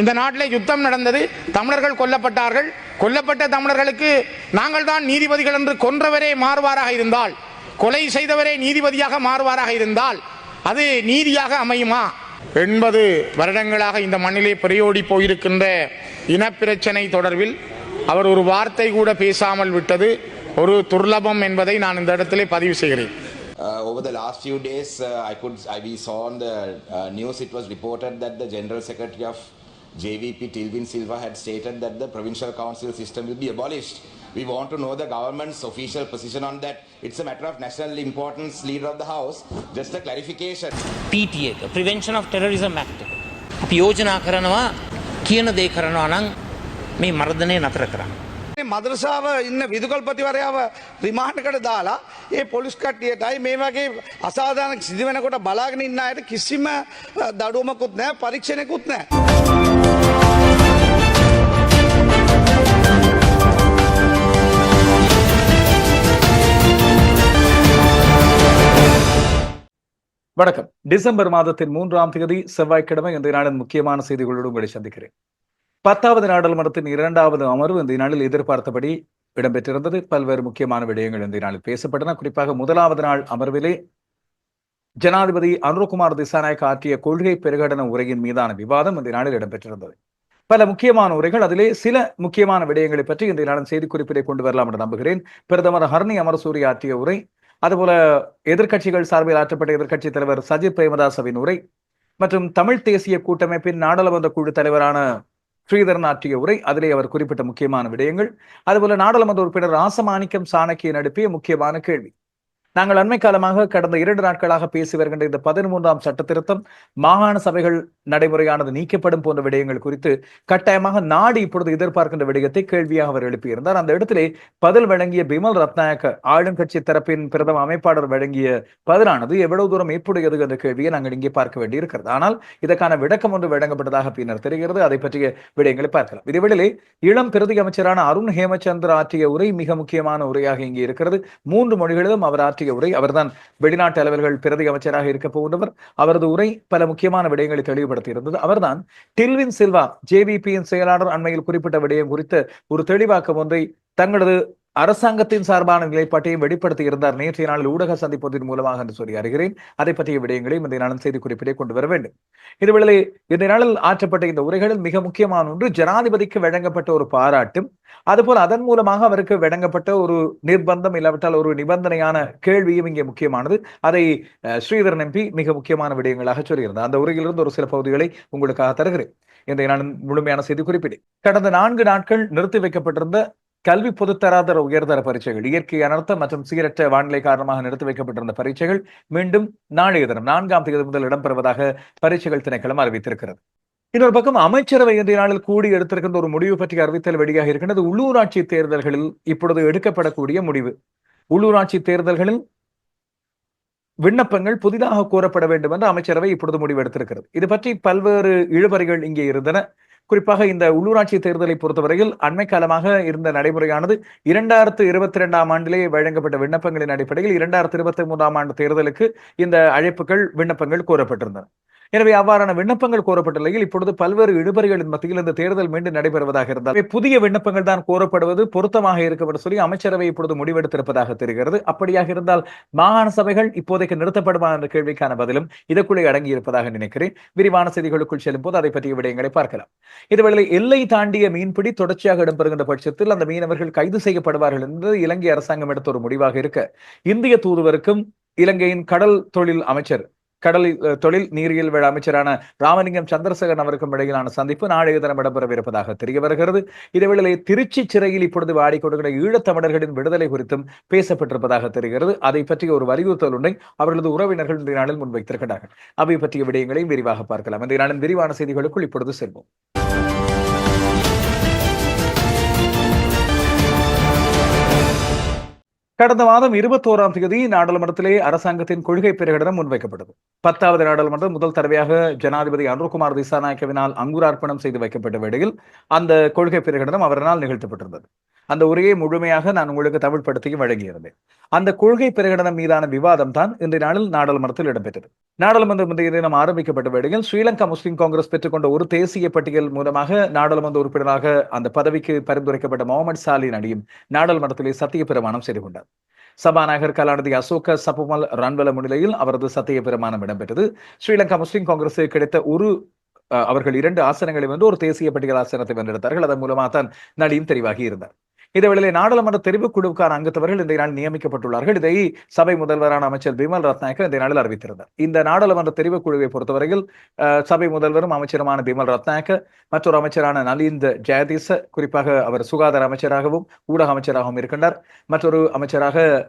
இந்த நாட்டில் யுத்தம் நடந்தது. தமிழர்கள் கொல்லப்பட்டார்கள். கொல்லப்பட்ட தமிழர்களுக்கு நாங்கள் தான் நீதிபதிகள் என்று கொன்றவரே மாறுவாராக இருந்தால். கொலை செய்தவரே நீதிபதியாக மாறுவாராக இருந்தால். அது நீதியாக அமையுமா? எண்பது வருடங்களாக இந்த மண்ணிலே பிரயோடி போயிருக்கின்ற இனப்பிரச்சனை தொடர்பில் அவர் ஒரு வார்த்தை கூட பேசாமல் விட்டது. ஒரு துர்லபம் என்பதை நான் இந்த இடத்திலே பதிவு செய்கிறேன். Uh, over the last few days, uh, I could I, we saw on the uh, news it was reported that the General Secretary of JVP Tilvin Silva had stated that the provincial council system will be abolished. We want to know the government's official position on that. It's a matter of national importance, leader of the house. Just a clarification. PTA එක prevention of terrorism act එක. අපි යෝජනා කරනවා කියන දේ කරනවා නම් මේ මර්ධනය නතර කරන්න. මේ මදරසාාව ඉන්න විදුකල්පතිවරයාව රිමාණ්ඩකට දාලා ඒ පොලිස් කට්ටියටයි මේ වගේ අසාධානක සිදුවෙනකොට බලාගෙන ඉන්න අයට කිසිම දඩුවමකුත් නෑ පරීක්ෂණයකුත් නෑ. வணக்கம். டிசம்பர் மாதத்தின் மூன்றாம் தேதி செவ்வாய்க்கிழமை இந்த நாளின் முக்கியமான செய்திகளோடு உங்களை சந்திக்கிறேன். பத்தாவது நாடாளுமன்றத்தின் இரண்டாவது அமர்வு இந்த நாளில் எதிர்பார்த்தபடி இடம்பெற்றிருந்தது. பல்வேறு முக்கியமான விடயங்கள் இந்த நாளில் பேசப்பட்டன. குறிப்பாக முதலாவது நாள் அமர்விலே ஜனாதிபதி அனுரகுமார் திசாநாயக் ஆற்றிய கொள்கை பிரகடன உரையின் மீதான விவாதம் இந்த நாளில் இடம்பெற்றிருந்தது. பல முக்கியமான உரைகள் அதிலே சில முக்கியமான விடயங்களை பற்றி இந்த நாளின் செய்திக்குறிப்பிலே கொண்டு வரலாம் என்று நம்புகிறேன். பிரதமர் ஹர்னி அமரசூரி ஆற்றிய உரை அதுபோல எதிர்க்கட்சிகள் சார்பில் ஆற்றப்பட்ட எதிர்க்கட்சி தலைவர் சஜித் பிரேமதாசவின் உரை மற்றும் தமிழ் தேசிய கூட்டமைப்பின் நாடாளுமன்ற குழு தலைவரான ஸ்ரீதரன் ஆற்றிய உரை அதிலே அவர் குறிப்பிட்ட முக்கியமான விடயங்கள். அதுபோல நாடாளுமன்ற உறுப்பினர் ராசமாணிக்கம் சாணக்கியன் அனுப்பிய முக்கியமான கேள்வி. நாங்கள் அண்மை காலமாக கடந்த இரண்டு நாட்களாக பேசி வருகின்ற இந்த பதிமூன்றாம் சட்ட திருத்தம் மாகாண சபைகள் நடைமுறையானது நீக்கப்படும் போன்ற விடயங்கள் குறித்து கட்டாயமாக நாடு இப்பொழுது எதிர்பார்க்கின்ற விடயத்தை கேள்வியாக அவர் எழுப்பியிருந்தார். அந்த இடத்திலே பதில் வழங்கிய பிமல் ரத்நாயக்க ஆளுங்கட்சி தரப்பின் பிரதம அமைப்பாளர் வழங்கிய பதிலானது எவ்வளவு தூரம் ஏற்புடையது என்ற கேள்வியை நாங்கள் இங்கே பார்க்க வேண்டியிருக்கிறது. ஆனால் இதற்கான விளக்கம் ஒன்று வழங்கப்பட்டதாக பின்னர் தெரிகிறது. அதை பற்றிய விடயங்களை பார்க்கலாம். இதேவேளையிலே இளம் பிரதி அமைச்சரான அருண் ஹேமச்சந்திர ஆற்றிய உரை மிக முக்கியமான உரையாக இங்கே இருக்கிறது. மூன்று மொழிகளிலும் அவர் ஆற்றிய உரை அவர்தான் வெளிநாட்டு அலுவல்கள் பிரதி அமைச்சராக இருக்க போகின்றவர். அவரது உரை பல முக்கியமான விடயங்களை தெளிவுபடுத்தி இருந்தது. அவர்தான் டில்வின் சில்வா ஜேவிபியின் செயலாளர் அண்மையில் குறிப்பிட்ட விடயம் குறித்து ஒரு தெளிவாக்கம் ஒன்றை தங்களது அரசாங்கத்தின் சார்பான நிலைப்பாட்டையும் வெளிப்படுத்தி இருந்தார். நேற்றைய நாளில் ஊடக சந்திப்பதன் மூலமாக என்று சொல்லி அறிகிறேன். அதை பற்றிய விடயங்களையும் இந்த நாளின் செய்தி குறிப்பிட்டே கொண்டு வர வேண்டும். இதுவேளை இந்த நாளில் ஆற்றப்பட்ட இந்த உரைகளில் மிக முக்கியமான ஒன்று. ஜனாதிபதிக்கு வழங்கப்பட்ட ஒரு பாராட்டும் அதுபோல் அதன் மூலமாக அவருக்கு வழங்கப்பட்ட ஒரு நிர்பந்தம் இல்லாவிட்டால் ஒரு நிபந்தனையான கேள்வியும் இங்கே முக்கியமானது. அதை ஸ்ரீதரன் எம்பி மிக முக்கியமான விடயங்களாக சொல்லியிருந்தார். அந்த உரையிலிருந்து ஒரு சில பகுதிகளை உங்களுக்காக தருகிறேன். இந்த நான் முழுமையான செய்தி குறிப்பிடு கடந்த நான்கு நாட்கள் நிறுத்தி வைக்கப்பட்டிருந்த கல்வி பொதுத்தராதர உயர்தர பரீட்சைகள் இயற்கை அனர்த்தம் மற்றும் சீரற்ற வானிலை காரணமாக நிறுத்தி வைக்கப்பட்டிருந்த பரீட்சைகள் மீண்டும் நாளைய தினம் நான்காம் தேதி முதல் இடம்பெறுவதாக பரீட்சைகள் திணைக்களம் அறிவித்திருக்கிறது. இன்னொரு பக்கம் அமைச்சரவை இன்றைய நாளில் கூடி எடுத்திருக்கின்ற ஒரு முடிவு பற்றிய அறிவித்தல் வெளியாக இருக்கின்றது. உள்ளூராட்சி தேர்தல்களில் இப்பொழுது எடுக்கப்படக்கூடிய முடிவு. உள்ளூராட்சி தேர்தல்களில் விண்ணப்பங்கள் புதிதாக கோரப்பட வேண்டும் என்று அமைச்சரவை இப்பொழுது முடிவு எடுத்திருக்கிறது. இது பற்றி பல்வேறு இழுபறிகள் இங்கே இருந்தன. குறிப்பாக இந்த உள்ளூராட்சி தேர்தலை பொறுத்தவரையில் அண்மை காலமாக இருந்த நடைமுறையானது இரண்டாயிரத்து இருபத்தி இரண்டாம் ஆண்டிலே வழங்கப்பட்ட விண்ணப்பங்களின் அடிப்படையில் இரண்டாயிரத்து இருபத்தி மூன்றாம் ஆண்டு தேர்தலுக்கு இந்த அழைப்புகள் விண்ணப்பங்கள் கோரப்பட்டிருந்தன. எனவே அவ்வாறான விண்ணப்பங்கள் கோரப்பட்ட நிலையில் இப்பொழுது பல்வேறு இழுபறிகளின் மத்தியில் இந்த தேர்தல் மீண்டும் நடைபெறுவதாக இருந்தால் புதிய விண்ணப்பங்கள் தான் கோரப்படுவது பொருத்தமாக இருக்கும் என்று சொல்லி அமைச்சரவை இப்பொழுது முடிவெடுத்திருப்பதாக தெரிகிறது. அப்படியாக இருந்தால் மாகாண சபைகள் இப்போதைக்கு நிறுத்தப்படுமா என்ற கேள்விக்கான பதிலும் இதற்குள்ளே அடங்கி இருப்பதாக நினைக்கிறேன். விரிவான செய்திகளுக்குள் செல்லும் போது அதை பற்றிய விடயங்களை பார்க்கலாம். இதுவேளை எல்லை தாண்டிய மீன்பிடி தொடர்ச்சியாக இடம்பெறுகின்ற பட்சத்தில் அந்த மீனவர்கள் கைது செய்யப்படுவார்கள் என்று இலங்கை அரசாங்கம் எடுத்த ஒரு முடிவாக இருக்க இந்திய தூதுவருக்கும் இலங்கையின் கடல் தொழில் அமைச்சர் கடல் தொழில் நீரியல் வேள அமைச்சரான ராமலிங்கம் சந்திரசேகரன் அவருக்கும் இடையிலான சந்திப்பு நாளைய தினம் இடம்பெறவிருப்பதாக தெரிய வருகிறது. இதேவேளை திருச்சி சிறையில் இப்பொழுது வாடிக்கொடுக்கிற ஈழத்தமிழர்களின் விடுதலை குறித்தும் பேசப்பட்டிருப்பதாக தெரிகிறது. அதை பற்றிய ஒரு வலியுறுத்தல் ஒன்றை அவர்களது உறவினர்கள் இன்றைய நாளில் முன்வைத்திருக்கிறார்கள் அவை பற்றிய விடயங்களையும் விரிவாக பார்க்கலாம். இன்றைய நாளின் விரிவான செய்திகளுக்குள் இப்பொழுது செல்வோம். கடந்த மாதம் இருபத்தோராம் தேதி நாடாளுமன்றத்திலே அரசாங்கத்தின் கொள்கை பிரகடனம் முன்வைக்கப்பட்டது. பத்தாவது நாடாளுமன்றம் முதல் தடவையாக ஜனாதிபதி அனுர்குமார் திசாநாயக்கவினால் அங்குரார்ப்பணம் செய்து வைக்கப்பட்ட வேளையில் அந்த கொள்கை பிரகடனம் அவரால் நிகழ்த்தப்பட்டிருந்தது. அந்த உரையை முழுமையாக நான் உங்களுக்கு தமிழ் படுத்தியும் வழங்கியிருந்தேன். அந்த கொள்கை பிரகடனம் மீதான விவாதம் தான் இன்றைய நாளில் நாடாளுமன்றத்தில் இடம்பெற்றது. நாடாளுமன்ற முந்தைய தினம் ஆரம்பிக்கப்பட்ட வேளையில் ஸ்ரீலங்கா முஸ்லிம் காங்கிரஸ் பெற்றுக்கொண்ட ஒரு தேசிய பட்டியல் மூலமாக நாடாளுமன்ற உறுப்பினராக அந்த பதவிக்கு பரிந்துரைக்கப்பட்ட முகமது சாலின் அடியும் நாடாளுமன்றத்திலே சத்திய பிரமாணம் செய்து கொண்டார். சபாநாயகர் கலாநிதி அசோக சபுமல் ரன்வல முன்னிலையில் அவரது சத்திய பிரமாணம் இடம்பெற்றது. ஸ்ரீலங்கா முஸ்லிம் காங்கிரஸுக்கு கிடைத்த ஒரு அவர்கள் இரண்டு ஆசனங்களை வந்து ஒரு தேசிய பட்டியல் ஆசனத்தை வென்றெடுத்தார்கள். அதன் மூலமாக தான் நடியும் தெரிவாகி இருந்தார். இதேவேளை நாடாளுமன்ற தெரிவுக்குழுவுக்கான அங்கத்தவர்கள் இந்த நாள் நியமிக்கப்பட்டுள்ளார்கள். இதை சபை முதல்வரான அமைச்சர் பிமல் ரத்நாயக்க இந்த நாளில் அறிவித்திருந்தார். இந்த நாடாளுமன்ற தெரிவுக்குழுவை பொறுத்தவரையில் சபை முதல்வரும் அமைச்சருமான பிமல் ரத்நாயக்க மற்றொரு அமைச்சரான நலிந்த ஜெயதீச குறிப்பாக அவர் சுகாதார அமைச்சராகவும் ஊடக அமைச்சராகவும் இருக்கின்றார். மற்றொரு அமைச்சராக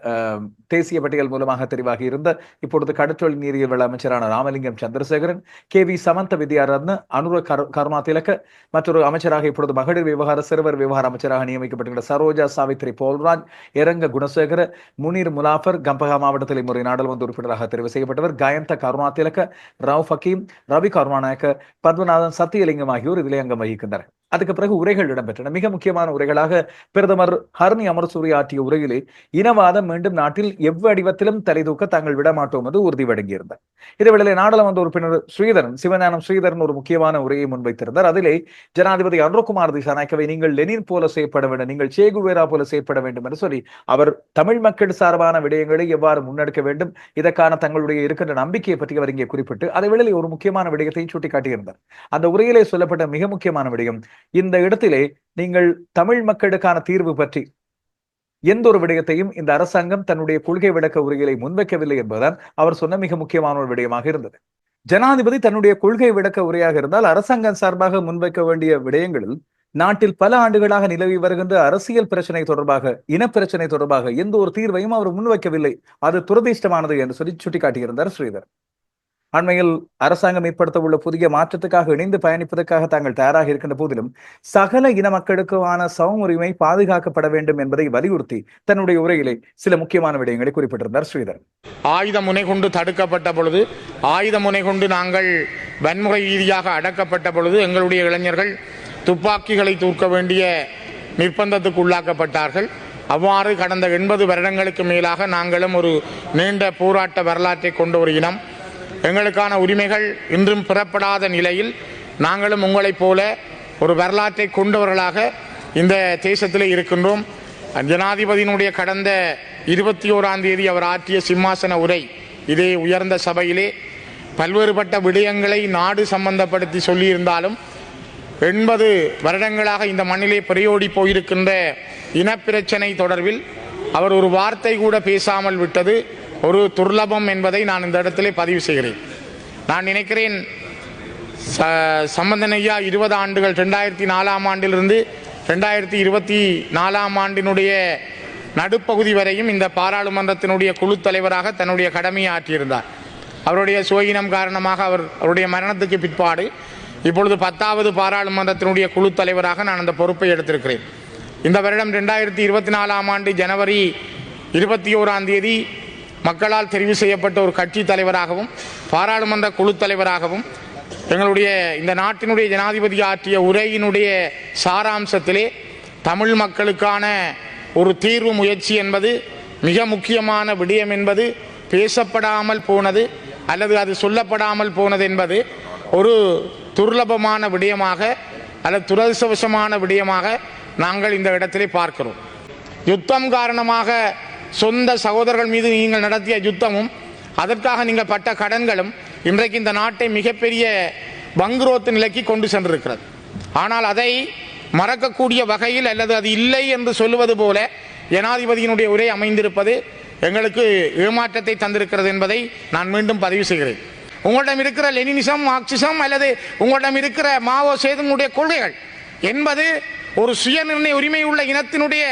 தேசிய பட்டியல் மூலமாக தெரிவாகி இருந்த இப்பொழுது கடற்றொழில் நீரியல் அமைச்சரான Ramalingam Chandrasekaran K V Samantha Vidyaratna Anura Karunathilaka மற்றொரு அமைச்சராக இப்பொழுது மகளிர் விவகார சிறுவர் விவகார அமைச்சராக நியமிக்கப்பட்டுள்ள சரோஜா சாவித்ரி போல்ராஜ் இரங்க குணசேகர முனீர் முலாஃபர் கம்பகா மாவட்டத்தில் இம்முறை நாடாளுமன்ற உறுப்பினராக தெரிவு செய்யப்பட்டவர் கயந்த கருணா திலக ராவ் ஃபக்கீம் ரவி கருணாநாயக்க பத்மநாதன் சத்தியலிங்கம் ஆகியோர் இதிலே அங்கம் வகிக்கின்றனர். அதுக்கு பிறகு உரைகள் இடம்பெற்றன. மிக முக்கியமான உரைகளாக பிரதமர் ஹர்னி அமர்சூரி ஆற்றிய உரையிலே இனவாதம் மீண்டும் நாட்டில் எவ்வடிவத்திலும் தலைதூக்க தாங்கள் விடமாட்டோம் என்று உறுதி வழங்கியிருந்தார். இதேவேளை நாடாளுமன்ற உறுப்பினர் ஸ்ரீதரன் சிவஞானம் ஸ்ரீதரன் ஒரு முக்கியமான உரையை முன்வைத்திருந்தார். அதிலே ஜனாதிபதி அனுரகுமார் திசாநாயக்கவை நீங்கள் லெனின் போல செயற்பட வேண்டும் நீங்கள் சேகுவேரா போல செயற்பட வேண்டும் என்று சொல்லி அவர் தமிழ் மக்கள் சார்பான விடயங்களை எவ்வாறு முன்னெடுக்க வேண்டும் இதற்கான தங்களுடைய இருக்கின்ற நம்பிக்கையை பற்றி அவர் இங்கே குறிப்பிட்டு அதே வேளையில் ஒரு முக்கியமான விடயத்தை சுட்டிக்காட்டியிருந்தார். அந்த உரையிலே சொல்லப்பட்ட மிக முக்கியமான விடயம் இந்த இடத்திலே நீங்கள் தமிழ் மக்களுக்கான தீர்வு பற்றி எந்த ஒரு விடயத்தையும் இந்த அரசாங்கம் தன்னுடைய கொள்கை விளக்க உரைகளை முன்வைக்கவில்லை என்பதுதான் அவர் சொன்ன மிக முக்கியமான ஒரு விடயமாக இருந்தது. ஜனாதிபதி தன்னுடைய கொள்கை விளக்க உரையாக இருந்தால் அரசாங்கம் சார்பாக முன்வைக்க வேண்டிய விடயங்களில் நாட்டில் பல ஆண்டுகளாக நிலவி வருகின்ற அரசியல் பிரச்சனை தொடர்பாக இனப்பிரச்சனை தொடர்பாக எந்த ஒரு தீர்வையும் அவர் முன்வைக்கவில்லை. அது துரதிர்ஷ்டமானது என்று சொல்லி சுட்டிக்காட்டியிருந்தார் ஸ்ரீதர் அண்மையில் அரசாங்கம் ஏற்படுத்த உள்ள புதிய மாற்றத்துக்காக இணைந்து பயணிப்பதற்காக தாங்கள் தயாராக இருக்கின்ற போதிலும் சகல இன மக்களுக்கான சம உரிமை பாதுகாக்கப்பட வேண்டும் என்பதை வலியுறுத்தி தன்னுடைய உரையிலே சில முக்கியமான விடயங்களை குறிப்பிட்டிருந்தார் ஸ்ரீதர். ஆயுத முனை கொண்டு தடுக்கப்பட்ட பொழுது ஆயுத முனை கொண்டு நாங்கள் வன்முறை ரீதியாக அடக்கப்பட்ட பொழுது எங்களுடைய இளைஞர்கள் துப்பாக்கிகளை தூக்க வேண்டிய நிர்பந்தத்துக்கு உள்ளாக்கப்பட்டார்கள். அவ்வாறு கடந்த எண்பது வருடங்களுக்கு மேலாக நாங்களும் ஒரு நீண்ட போராட்ட வரலாற்றை கொண்ட ஒரு இனம். எங்களுக்கான உரிமைகள் இன்றும் பெறப்படாத நிலையில் நாங்களும் உங்களைப் போல ஒரு வரலாற்றை கொண்டவர்களாக இந்த தேசத்தில் இருக்கின்றோம். ஜனாதிபதியினுடைய கடந்த இருபத்தி ஓராம் தேதி அவர் ஆற்றிய சிம்மாசன உரை இதே உயர்ந்த சபையிலே பல்வேறுபட்ட விடயங்களை நாடு சம்பந்தப்படுத்தி சொல்லியிருந்தாலும் எண்பது வருடங்களாக இந்த மண்ணிலே பிரையோடி போயிருக்கின்ற இனப்பிரச்சனை தொடர்பில் அவர் ஒரு வார்த்தை கூட பேசாமல் விட்டது. ஒரு துர்லபம் என்பதை நான் இந்த இடத்திலே பதிவு செய்கிறேன். நான் நினைக்கிறேன் ச சம்பந்தனையா இருபது ஆண்டுகள் ரெண்டாயிரத்தி நாலாம் ஆண்டிலிருந்து ரெண்டாயிரத்தி இருபத்தி நாலாம் ஆண்டினுடைய நடுப்பகுதி வரையும் இந்த பாராளுமன்றத்தினுடைய குழு தலைவராக தன்னுடைய கடமையை ஆற்றியிருந்தார். அவருடைய சுயினம் காரணமாக அவர் அவருடைய மரணத்துக்கு பிற்பாடு இப்பொழுது பத்தாவது பாராளுமன்றத்தினுடைய குழு தலைவராக நான் அந்த பொறுப்பை எடுத்திருக்கிறேன். இந்த வருடம் ரெண்டாயிரத்தி இருபத்தி நாலாம் ஆண்டு ஜனவரி இருபத்தி ஓராம் தேதி மக்களால் தெரிவு செய்யப்பட்ட ஒரு கட்சி தலைவராகவும் பாராளுமன்ற குழு தலைவராகவும் எங்களுடைய இந்த நாட்டினுடைய ஜனாதிபதி ஆற்றிய உரையினுடைய சாராம்சத்திலே தமிழ் மக்களுக்கான ஒரு தீர்வு முயற்சி என்பது மிக முக்கியமான விடயம் என்பது பேசப்படாமல் போனது அல்லது அது சொல்லப்படாமல் போனது என்பது ஒரு துர்லபமான விடயமாக அல்லது துரதிசவசமான விடயமாக நாங்கள் இந்த இடத்திலே பார்க்கிறோம். யுத்தம் காரணமாக சொந்த சகோதரர்கள் மீது நீங்கள் நடத்திய யுத்தமும் அதற்காக நீங்கள் பட்ட கடன்களும் இன்றைக்கு இந்த நாட்டை மிகப்பெரிய வங்குரோத்து நிலைக்கு கொண்டு சென்றிருக்கிறது. ஆனால் அதை மறக்கக்கூடிய வகையில் அல்லது அது இல்லை என்று சொல்லுவது போல ஜனாதிபதியினுடைய உரை அமைந்திருப்பது எங்களுக்கு ஏமாற்றத்தை தந்திருக்கிறது என்பதை நான் மீண்டும் பதிவு செய்கிறேன். உங்களிடம் இருக்கிற லெனினிசம் மார்க்சிசம் அல்லது உங்களிடம் இருக்கிற மாவோ சேதனுடைய கொள்கைகள் என்பது ஒரு சுயநிர்ணய உரிமை உள்ள இனத்தினுடைய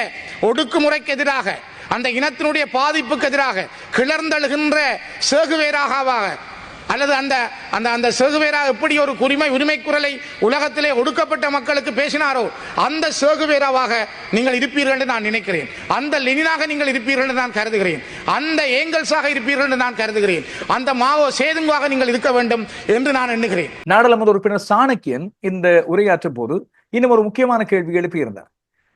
ஒடுக்குமுறைக்கு எதிராக அந்த இனத்தினுடைய பாதிப்புக்கு எதிராக கிளர்ந்தழுகின்ற சேகுவேராகவாக அல்லது அந்த அந்த அந்த சேகுவேராக எப்படி ஒரு குரிமை உரிமை குரலை உலகத்திலே ஒடுக்கப்பட்ட மக்களுக்கு பேசினாரோ அந்த சேகுவேராவாக நீங்கள் இருப்பீர்கள் என்று நான் நினைக்கிறேன். அந்த லெனினாக நீங்கள் இருப்பீர்கள் என்று நான் கருதுகிறேன். அந்த ஏங்கல்ஸாக இருப்பீர்கள் என்று நான் கருதுகிறேன். அந்த மாவோ சேதுங்காக நீங்கள் இருக்க வேண்டும் என்று நான் எண்ணுகிறேன். நாடாளுமன்ற உறுப்பினர் சாணக்கியன் இந்த உரையாற்றும் போது இன்னும் ஒரு முக்கியமான கேள்வி எழுப்பியிருந்தார்.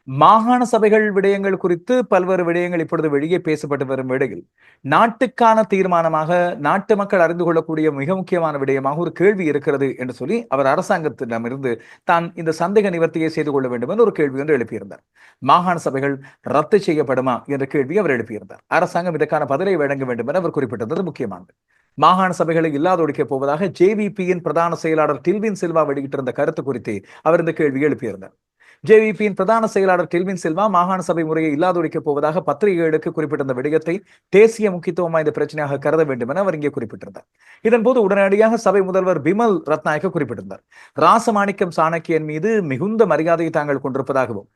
மாகாண சபைகள் விடயங்கள் குறித்து பல்வேறு விடயங்கள் இப்பொழுது வெளியே பேசப்பட்டு வரும் வேளையில் நாட்டுக்கான தீர்மானமாக நாட்டு மக்கள் அறிந்து கொள்ளக்கூடிய மிக முக்கியமான விடயமாக ஒரு கேள்வி இருக்கிறது என்று சொல்லி அவர் அரசாங்கத்திடமிருந்து தான் இந்த சந்தேக நிவர்த்தியை செய்து கொள்ள வேண்டும் என்று ஒரு கேள்வி ஒன்று எழுப்பியிருந்தார். மாகாண சபைகள் ரத்து செய்யப்படுமா என்ற கேள்வி அவர் எழுப்பியிருந்தார். அரசாங்கம் இதற்கான பதிலை வழங்க வேண்டும் என அவர் குறிப்பிட்டிருந்தது முக்கியமானது. மாகாண சபைகளை இல்லாதொழிக்கப் போவதாக ஜேவிபியின் பிரதான செயலாளர் டில்வின் சில்வா வெளியிட்டிருந்த கருத்து குறித்து அவர் இந்த கேள்வி எழுப்பியிருந்தார். ஜேவிபியின் பிரதான செயலாளர் கெல்வின் செல்வா மாகாண சபை முறையை இல்லாதொழிக்கப் போவதாக பத்திரிகைகளுக்கு குறிப்பிட்டிருந்த விடயத்தை தேசிய முக்கியத்துவம் வாய்ந்த பிரச்சனையாக கருத வேண்டும் என அவர் இங்கே குறிப்பிட்டிருந்தார். இதன்போது உடனடியாக சபை முதல்வர் பிமல் ரத்நாயக்க குறிப்பிட்டிருந்தார். ராசமாணிக்கம் சாணக்கியன் மீது மிகுந்த மரியாதையை தாங்கள் கொண்டிருப்பதாகவும்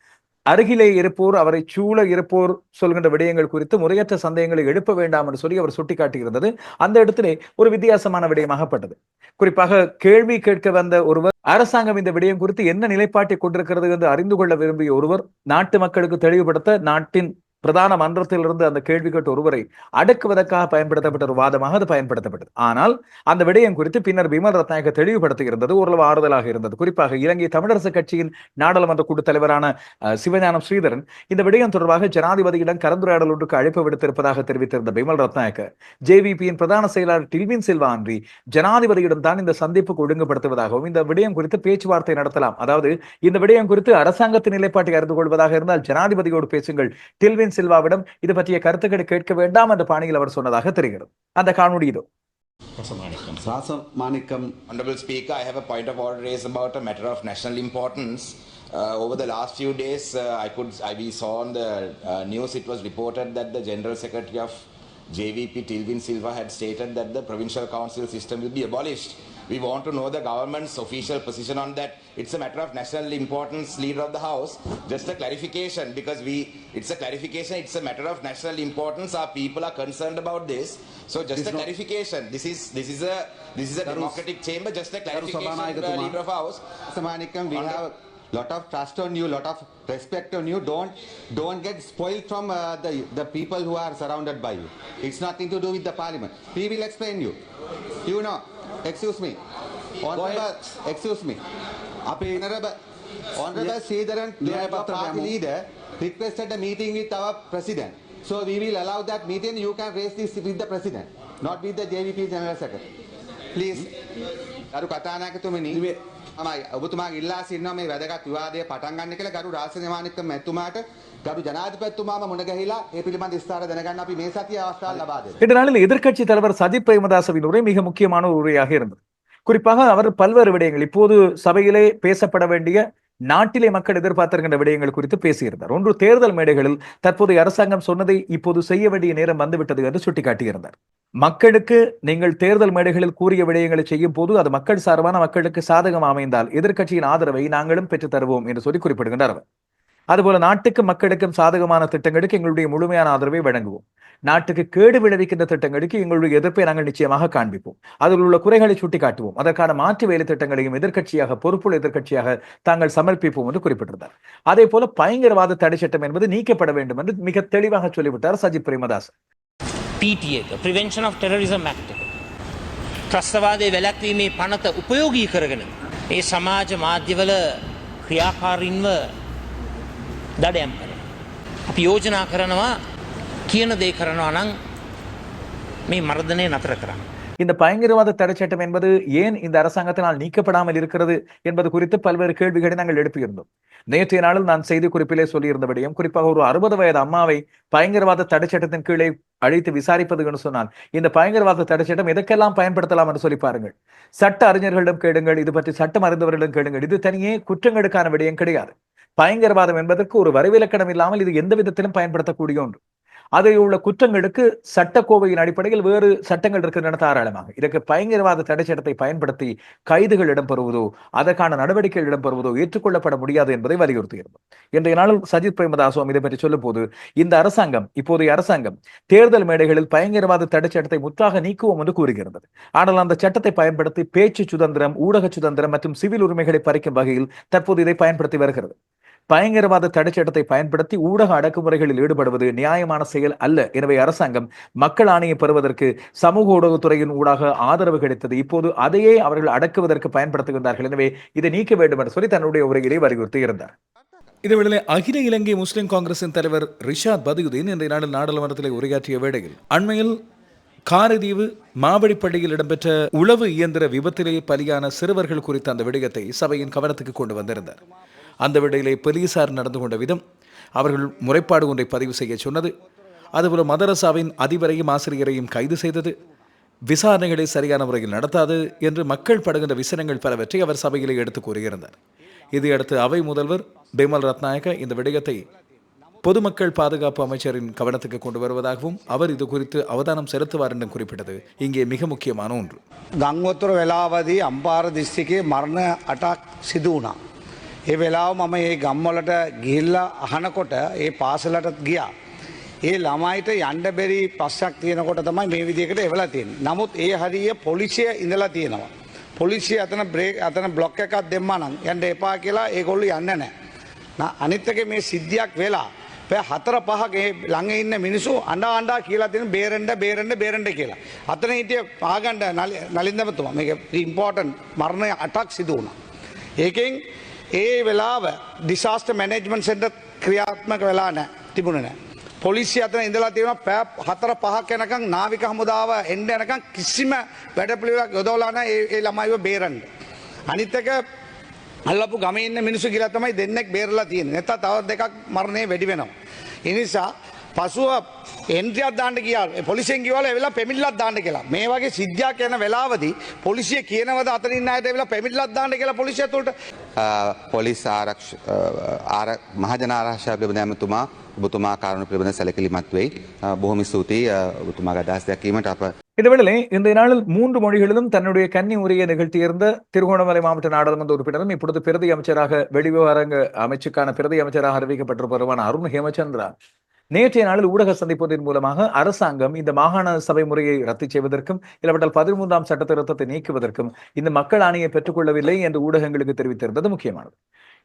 அருகிலே இருப்போர் அவரை சூழ இருப்போர் சொல்கின்ற விடயங்கள் குறித்து முறையற்ற சந்தேகங்களை எழுப்ப வேண்டாம் என்று சொல்லி அவர் சுட்டிக்காட்டியிருந்தது. அந்த இடத்திலே ஒரு வித்தியாசமான விடயமாகப்பட்டது. குறிப்பாக கேள்வி கேட்க வந்த ஒருவர் அரசாங்கம் இந்த விடயம் குறித்து என்ன நிலைப்பாட்டை கொண்டிருக்கிறது என்று அறிந்து கொள்ள விரும்பிய ஒருவர் நாட்டு மக்களுக்கு தெளிவுபடுத்த நாட்டின் பிரதான மன்றத்திலிருந்து அந்த கேள்வி கேட்டு ஒருவரை அடக்குவதற்காக பயன்படுத்தப்பட்ட ஒரு வாதமாக அது பயன்படுத்தப்பட்டது. ஆனால் அந்த விடயம் குறித்து பின்னர் விமல் ரத்நாயக தெளிவுபடுத்தி ஓரளவு ஆறுதலாக இருந்தது. குறிப்பாக இலங்கை தமிழரசு கட்சியின் நாடாளுமன்ற கூட்டு தலைவரான சிவஞானம் ஸ்ரீதரன் இந்த விடயம் தொடர்பாக ஜனாதிபதியிடம் கலந்துரையாடல் ஒன்றுக்கு அழைப்பு விடுத்திருப்பதாக தெரிவித்திருந்த விமல் ரத்நாயக ஜேவிபியின் பிரதான செயலாளர் டில்வின் செல்வா அன்றி ஜனாதிபதியிடம் தான் இந்த சந்திப்புக்கு ஒழுங்குபடுத்துவதாகவும் இந்த விடயம் குறித்து பேச்சுவார்த்தை நடத்தலாம். அதாவது இந்த விடயம் குறித்து அரசாங்கத்தின் நிலைப்பாட்டை அறிந்து கொள்வதாக இருந்தால் ஜனாதிபதியோடு பேசுங்கள். டில்வின் சில்வாவிடம் இது பற்றிய கருத்துக்களை கேட்க வேண்டாம் என்ற பாணியில் அவர் சொன்னதாக தெரிகிறது அந்த காணொளி இதோ Honorable Speaker, I have a point of order raised about a matter of national importance. Uh, over the last few days, uh, I could I, we saw on the uh, news it was reported that the General Secretary of JVP Tilvin Silva had stated that the provincial council system will be abolished. We want to know the government's official position on that. It's a matter of national importance, Leader of the House. Just a clarification because we it's a clarification. It's a matter of national importance. Our people are concerned about this. So just a clarification. This is this is a this is a democratic chamber. Just a clarification, uh, Leader of House. Samanikam, we have a lot of trust on you, lot of respect on you. Don't don't get spoiled from uh, the the people who are surrounded by you. It's nothing to do with the parliament. We will explain you. You know, excuse me. Honorable, excuse me. Honorable, Honorable Sridharan, Yeah, your but the party demo. leader requested a meeting with our president. So we will allow that meeting. You can raise this with the president, not with the JVP General Secretary. Please. ගරු කතානායකතුමනි තමයි ඔබතුමා ඉල්ලා සිටිනවා මේ වැදගත් විවාදය පටන් ගන්න කියලා ගරු රාජසිංහ මැතිතුමාට ගරු ජනාධිපතිතුමාම මුණ ගැහිලා ඒ පිළිබඳ විස්තර දැනගන්න අපි මේ සතිය අවස්ථාව ලබා දෙනවා. இதனால எதிர்க்கட்சி தலைவர் சஜித் பிரேமதாசவின் உரை மிக முக்கியமான ஒரு உரையாக இருந்தது. குறிப்பாக அவர் பல்வேறு விடயங்கள் இப்போது சபையிலே பேசப்பட வேண்டிய நாட்டிலே மக்கள் எதிர்பார்த்திருக்கின்ற விடயங்கள் குறித்து பேசியிருந்தார் ஒன்று தேர்தல் மேடைகளில் தற்போதைய அரசாங்கம் சொன்னதை இப்போது செய்ய வேண்டிய நேரம் வந்துவிட்டது என்று சுட்டிக்காட்டியிருந்தார் மக்களுக்கு நீங்கள் தேர்தல் மேடைகளில் கூறிய விடயங்களை செய்யும் போது அது மக்கள் சார்பான மக்களுக்கு சாதகம் அமைந்தால் எதிர்கட்சியின் ஆதரவை நாங்களும் பெற்றுத் தருவோம் என்று சொல்லி குறிப்பிடுகின்றார் அவர். அதுபோல நாட்டுக்கு மக்களுக்கும் சாதகமான திட்டங்களுக்கு எங்களுடைய முழுமையான ஆதரவை வழங்குவோம். நாட்டுக்கு கேடு விளைவிக்கின்ற திட்டங்களுக்கு எங்களுடைய எதிர்ப்பை நாங்கள் நிச்சயமாக காண்பிப்போம். அதில் உள்ள குறைகளை சுட்டிக்காட்டுவோம். அதற்கான மாற்று வேலை திட்டங்களையும் எதிர்கட்சியாக பொறுப்புள்ள எதிர்கட்சியாக தாங்கள் சமர்ப்பிப்போம் என்று குறிப்பிட்டிருந்தார். அதே போல பயங்கரவாத தடை சட்டம் என்பது நீக்கப்பட வேண்டும் என்று மிக தெளிவாக சொல்லிவிட்டார் சஜித் பிரேமதாஸ். PTA එක ප්‍රවෙන්ෂන් of ටෙරරිසම් ඇක්ට එක. ත්‍රස්තවාදය වැලැක්වීමේ පනත උපයෝගී කරගෙන. ඒ සමාජ මාධ්‍යවල ක්‍රියාකාරින්ව දඩයම් කර. අපි යෝජනා කරනවා කියන දේ කරනවා නං මේ මර්ධනය නතර කරන්න. இந்த பயங்கரவாத தடை சட்டம் என்பது ஏன் இந்த அரசாங்கத்தினால் நீக்கப்படாமல் இருக்கிறது என்பது குறித்து பல்வேறு கேள்விகளை நாங்கள் எழுப்பியிருந்தோம். நேற்றைய நாளில் நான் செய்தி குறிப்பிலே சொல்லியிருந்தபடியும் குறிப்பாக ஒரு அறுபது வயது அம்மாவை பயங்கரவாத தடை சட்டத்தின் கீழே அழைத்து விசாரிப்பது என்று சொன்னால் இந்த பயங்கரவாத தடை சட்டம் எதற்கெல்லாம் பயன்படுத்தலாம் என்று சொல்லி பாருங்கள். சட்ட அறிஞர்களிடம் கேளுங்கள் இது பற்றி சட்டம் அறிந்தவர்களிடம் கேளுங்கள். இது தனியே குற்றங்களுக்கான விடயம் கிடையாது. பயங்கரவாதம் என்பதற்கு ஒரு வரைவிலக்கணம் இல்லாமல் இது எந்த விதத்திலும் பயன்படுத்தக்கூடிய ஒன்று. அதில் உள்ள குற்றங்களுக்கு சட்டக்கோவையின் அடிப்படையில் வேறு சட்டங்கள் இருக்கின்றன தாராளமாக இதற்கு பயங்கரவாத தடை சட்டத்தை பயன்படுத்தி கைதுகள் இடம்பெறுவதோ அதற்கான நடவடிக்கைகள் இடம்பெறுவதோ ஏற்றுக்கொள்ளப்பட முடியாது என்பதை வலியுறுத்துகிறது இன்றைய நாளில் சஜித் பிரேமதாசுவம் இதை பற்றி சொல்லும் போது இந்த அரசாங்கம் இப்போதைய அரசாங்கம் தேர்தல் மேடைகளில் பயங்கரவாத தடை சட்டத்தை முற்றாக நீக்குவோம் என்று கூறுகிறது ஆனால் அந்த சட்டத்தை பயன்படுத்தி பேச்சு சுதந்திரம் ஊடக சுதந்திரம் மற்றும் சிவில் உரிமைகளை பறிக்கும் வகையில் தற்போது இதை பயன்படுத்தி வருகிறது. பயங்கரவாத தடை சட்டத்தை பயன்படுத்தி ஊடக அடக்குமுறைகளில் ஈடுபடுவது நியாயமான செயல் அல்ல. எனவே அரசாங்கம் மக்கள் ஆணையை பெறுவதற்கு சமூக ஊடகத்துறையின் ஊடாக ஆதரவு கிடைத்தது. இப்போது அதையே அவர்கள் அடக்குவதற்கு பயன்படுத்துகின்றார்கள். எனவே இதை நீக்க வேண்டும் என்று சொல்லி தன்னுடைய உரையிலே வலியுறுத்தி இருந்தார். இதேவேளை அகில இலங்கை முஸ்லிம் காங்கிரசின் தலைவர் ரிஷாத் பதியுதீன் இன்றைய நாளில் நாடாளுமன்றத்தில் உரையாற்றிய வேளையில் அண்மையில் காரதீவு மாவடிப்பள்ளியில் இடம்பெற்ற உளவு இயந்திர விபத்திலே பலியான சிறுவர்கள் குறித்த அந்த விடயத்தை சபையின் கவனத்துக்கு கொண்டு வந்திருந்தார். அந்த விடையிலே போலீசார் நடந்து கொண்ட விதம் அவர்கள் முறைப்பாடு ஒன்றை பதிவு செய்ய சொன்னது அதுபோல மதரசாவின் அதிபரையும் ஆசிரியரையும் கைது செய்தது விசாரணைகளை சரியான முறையில் நடத்தாது என்று மக்கள் படுகின்ற விசனங்கள் பலவற்றை அவர் சபையிலே எடுத்து கூறியிருந்தார் இதையடுத்து அவை முதல்வர் பிமல் ரத்நாயக இந்த விடயத்தை பொதுமக்கள் பாதுகாப்பு அமைச்சரின் கவனத்துக்கு கொண்டு வருவதாகவும் அவர் இது குறித்து அவதானம் செலுத்துவார் என்றும் குறிப்பிட்டது இங்கே மிக முக்கியமான ஒன்று ගංවතුර වෙලාවදී අම්පාර දිස්තිකයේ මරණ අටක් සිදු වුණා. ඒ වෙලාව මම ඒ ගම්වලට ගිහිල්ලා අහනකොට ඒ පාසලටත් ගියා. ඒ ළමයිට යන්ඩ බෙරි පස්සක් තියෙනකොට තමයි මේ විදිකට එවලා තියෙන. නමුත් ඒ හරිය පොලිසිය ඉඳලා තියෙනවා. පොලිසිය අතන බ්‍රේක් අතන බ්ලොක් එකක් දෙම්ම නම් යන්ඩ එපා කියලා ඒගොල්ලු යන්න නෑ. න- අනිත්තක මේ සිද්ධියක් වෙලා පැ හතර පහක ඒ ළඟ ඉන්න මිනිසු අඩ අන්ඩා කියලා තියෙන බේරෙන්ඩ බේරෙන්ඩ බේරෙන්ඩ කියලා. අතන හිටිය පාගන්ඩ නලින්දමතුමා මේක ඉම්පෝර්ටන් මරණය අටක් සිදු වුණා. ඒකෙන් ඒ වෙලාව ඩිසාස්ට මැනේජ්මන් සෙන්ට ක්‍රියාත්මක වෙලා නෑ තිබුණ නෑ. පොලිසි අතන ඉඳලා තියෙන පෑ හතර පහක් යනකං නාවික හමුදාව එන්ඩ යනකං කිසිම වැඩ පිළිවක් යොදවලාන ඒ ළමයිව බේරන්ඩ. අනිත්තක අල්ලපු ගම ඉන්න මිනිසු කියලා තමයි දෙන්නෙක් බේරලා තියෙන. නැත්නම් තව දෙකක් මරණය වැඩි වෙනවා. ඒ නිසා පසුව එන්ත්‍රියක් දාන්න ගියා පොලිසියෙන් කිව්වල එවෙලා පෙමිල්ලක් දාන්න කියලා. මේ වගේ සිද්ධියක් යන වෙලාවදී පොලිසිය කියනවද අතන ඉන්න අයට එවෙලා පෙමිල්ලක් දාන්න කියලා පොලිසිය තුළට පොලිස් ආරක්ෂ ආර මහජන ආරක්ෂා පිළිබඳ ඇමතුමා ඔබතුමා කාරණු පිළිබඳ සැලකිලිමත් වෙයි. අ, බොහොම ස්තුතියි අ, ඔබතුමාගේ අදහස් දැක්වීමට අප இதேவேளை இந்த நாளில் மூன்று மொழிகளிலும் தன்னுடைய கன்னி உரையை நிகழ்த்தியிருந்த திருகோணமலை மாவட்ட நாடாளுமன்ற உறுப்பினரும் இப்பொழுது பிரதி அமைச்சராக வெளிவிவகாரங்க அமைச்சுக்கான பிரதி அமைச்சராக அறிவிக்கப்பட்டிருப்பவருமான அருண் ஹேமச்சந்திரா நேற்றைய நாளில் ஊடக சந்திப்பதன் மூலமாக அரசாங்கம் இந்த மாகாண சபை முறையை ரத்து செய்வதற்கும் இல்லாவிட்டால் பதிமூன்றாம் சட்ட திருத்தத்தை நீக்குவதற்கும் இந்த மக்கள் ஆணையை பெற்றுக்கொள்ளவில்லை என்று ஊடகங்களுக்கு தெரிவித்திருந்தது முக்கியமானது.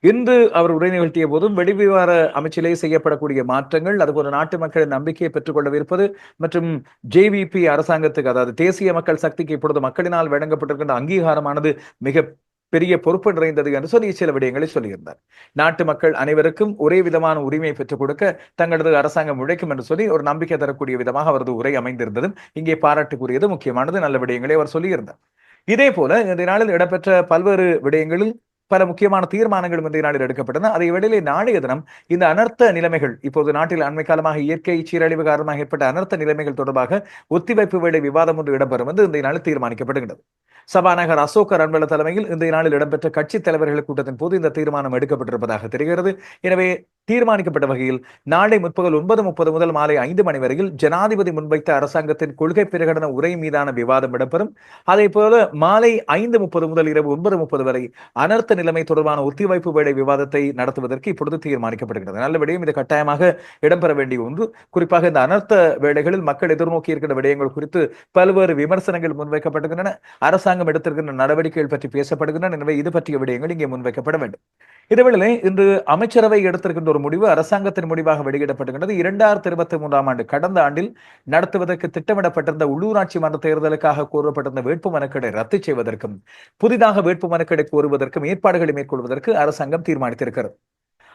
இன்று அவர் உரை நிகழ்த்திய போதும் வெளிவிவகார அமைச்சிலே செய்யப்படக்கூடிய மாற்றங்கள் அதுபோல நாட்டு மக்களின் நம்பிக்கையை பெற்றுக்கொள்ளவிருப்பது மற்றும் ஜேவிபி அரசாங்கத்துக்கு அதாவது தேசிய மக்கள் சக்திக்கு இப்பொழுது மக்களினால் வழங்கப்பட்டிருக்கின்ற அங்கீகாரமானது மிக பெரிய பொறுப்பு நிறைந்தது என்று சொல்லி சில விடயங்களை சொல்லியிருந்தார். நாட்டு மக்கள் அனைவருக்கும் ஒரே விதமான உரிமையை பெற்றுக் கொடுக்க தங்களது அரசாங்கம் உழைக்கும் என்று சொல்லி ஒரு நம்பிக்கை தரக்கூடிய விதமாக அவரது உரை அமைந்திருந்ததும் இங்கே பாராட்டுக்குரியது முக்கியமானது நல்ல விடயங்களை அவர் சொல்லியிருந்தார். இதே போல இந்த நாளில் இடம்பெற்ற பல்வேறு விடயங்களில் பல முக்கியமான தீர்மானங்களும் இன்றைய நாளில் எடுக்கப்பட்டன. அதை வெளியிலே நாளைய தினம் இந்த அனர்த்த நிலைமைகள் இப்போது நாட்டில் அண்மை காலமாக இயற்கை சீரழிவு காரணமாக ஏற்பட்ட அனர்த்த நிலைமைகள் தொடர்பாக ஒத்திவைப்பு வேலை விவாதம் ஒன்று இடம்பெறும் என்று இந்த நாளில் தீர்மானிக்கப்படுகிறது சபாநாயகர் அசோக் ரன்வல தலைமையில் இந்த நாளில் இடம்பெற்ற கட்சித் தலைவர்கள் கூட்டத்தின் போது இந்த தீர்மானம் எடுக்கப்பட்டிருப்பதாக தெரிகிறது. எனவே தீர்மானிக்கப்பட்ட வகையில் நாளை முற்பகல் ஒன்பது முப்பது முதல் மாலை ஐந்து மணி வரையில் ஜனாதிபதி முன்வைத்த அரசாங்கத்தின் கொள்கை பிரகடன உரை மீதான விவாதம் இடம்பெறும். அதே போல மாலை ஐந்து முப்பது முதல் இரவு ஒன்பது முப்பது வரை அனர்த்த நிலைமை தொடர்பான ஒத்திவைப்பு வேலை விவாதத்தை நடத்துவதற்கு இப்பொழுது தீர்மானிக்கப்படுகிறது. நல்ல விடயம். இது கட்டாயமாக இடம்பெற வேண்டிய ஒன்று. குறிப்பாக இந்த அனர்த்த வேளைகளில் மக்கள் எதிர்நோக்கி இருக்கின்ற விடயங்கள் குறித்து பல்வேறு விமர்சனங்கள் முன்வைக்கப்படுகின்றன அரசாங்கம் எடுத்திருக்கின்ற நடவடிக்கைகள் பற்றி பேசப்படுகின்றன. எனவே இது பற்றிய விடயங்கள் இங்கே முன்வைக்கப்பட வேண்டும். இதேவேளை இன்று அமைச்சரவை எடுத்திருக்கின்ற ஒரு முடிவு அரசாங்கத்தின் முடிவாக வெளியிடப்பட்டுகின்றது இரண்டாயிரத்தி இருபத்தி மூன்றாம் ஆண்டு கடந்த ஆண்டில் நடத்துவதற்கு திட்டமிடப்பட்டிருந்த உள்ளூராட்சி மன்ற தேர்தலுக்காக கோரப்பட்டிருந்த வேட்பு மனுக்களை ரத்து செய்வதற்கும் புதிதாக வேட்பு மனுக்களை கோருவதற்கும் ஏற்பாடுகளை மேற்கொள்வதற்கு அரசாங்கம் தீர்மானித்திருக்கிறது.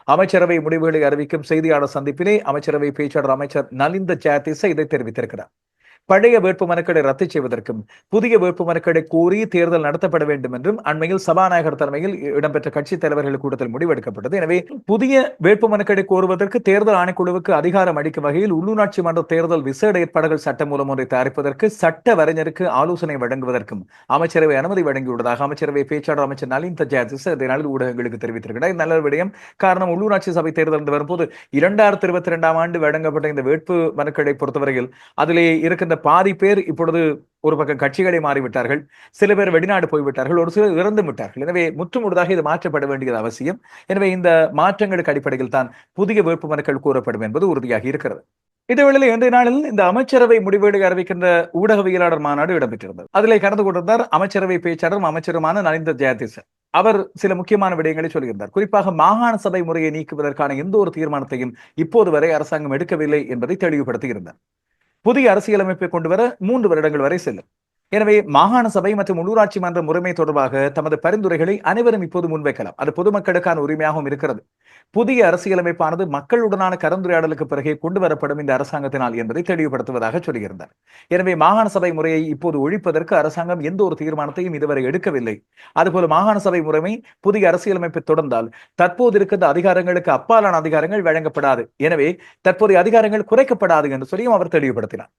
அமைச்சரவை முடிவுகளை அறிவிக்கும் செய்தியாளர் சந்திப்பிலே அமைச்சரவை பேச்சாளர் அமைச்சர் நலிந்த ஜாதிச இதை தெரிவித்திருக்கிறார். பழைய வேட்பு மனுக்களை ரத்து செய்வதற்கும் புதிய வேட்பு மனுக்களை கோரி தேர்தல் நடத்தப்பட வேண்டும் என்றும் அண்மையில் சபாநாயகர் தலைமையில் இடம்பெற்ற கட்சி தலைவர்கள் கூட்டத்தில் முடிவெடுக்கப்பட்டது. எனவே புதிய வேட்பு மனுக்களை கோருவதற்கு தேர்தல் ஆணைக்குழுவுக்கு அதிகாரம் அளிக்கும் வகையில் உள்ளூராட்சி மன்ற தேர்தல் விசேட ஏற்பாடுகள் சட்டம் மூலம் ஒன்றை தயாரிப்பதற்கு சட்ட வரைஞருக்கு ஆலோசனை வழங்குவதற்கும் அமைச்சரவை அனுமதி வழங்கியுள்ளதாக அமைச்சரவை பேச்சாளர் அமைச்சர் நலின் தஜாதிஸ் இதை நாளில் ஊடகங்களுக்கு தெரிவித்திருக்கிறார். நல்ல விடயம் காரணம் உள்ளூராட்சி சபை தேர்தல் வரும்போது இரண்டாயிரத்தி இருபத்தி இரண்டாம் ஆண்டு வழங்கப்பட்ட இந்த வேட்பு மனுக்களை பொறுத்தவரையில் அதிலே இருக்கின்ற பாதி பேர் இப்பொழுது ஒரு பக்கம் கட்சிகளை மாறிவிட்டார்கள் சில பேர் வெளிநாடு போய்விட்டார்கள் ஒரு சிலர் இறந்து விட்டார்கள். எனவே முற்றுமுழுதாக இது மாற்றப்பட வேண்டியது அவசியம். எனவே இந்த மாற்றங்களுக்கு அடிப்படையில் தான் புதிய வேட்பு மனுக்கள் கூறப்படும் என்பது உறுதியாக இருக்கிறது. இதேவேளை இன்றைய நாளில் இந்த அமைச்சரவை முடிவுகளை அறிவிக்கின்ற ஊடகவியலாளர் மாநாடு இடம்பெற்றிருந்தது. அதிலே கலந்து கொண்டிருந்தார் அமைச்சரவை பேச்சாளரும் அமைச்சருமான நரேந்திர ஜெயதீசன். அவர் சில முக்கியமான விடயங்களை சொல்லியிருந்தார். குறிப்பாக மாகாண சபை முறையை நீக்குவதற்கான எந்த ஒரு தீர்மானத்தையும் இப்போது வரை அரசாங்கம் எடுக்கவில்லை என்பதை தெளிவுபடுத்தியிருந்தார். புதிய அரசியலமைப்பை கொண்டு வர மூன்று வருடங்கள் வரை செல்லும். எனவே மாகாண சபை மற்றும் உள்ளூராட்சி மன்ற முறைமை தொடர்பாக தமது பரிந்துரைகளை அனைவரும் இப்போது முன்வைக்கலாம். அது பொதுமக்களுக்கான உரிமையாகவும் இருக்கிறது. புதிய அரசியலமைப்பானது மக்களுடனான கலந்துரையாடலுக்கு பிறகே கொண்டு வரப்படும் இந்த அரசாங்கத்தினால் என்பதை தெளிவுபடுத்துவதாக சொல்லியிருந்தார். எனவே மாகாண சபை முறையை இப்போது ஒழிப்பதற்கு அரசாங்கம் எந்த ஒரு தீர்மானத்தையும் இதுவரை எடுக்கவில்லை. அதுபோல மாகாண சபை முறைமை புதிய அரசியலமைப்பை தொடர்ந்தால் தற்போது இருக்கின்ற அதிகாரங்களுக்கு அப்பாலான அதிகாரங்கள் வழங்கப்படாது. எனவே தற்போதைய அதிகாரங்கள் குறைக்கப்படாது என்று சொல்லியும் அவர் தெளிவுபடுத்தினார்.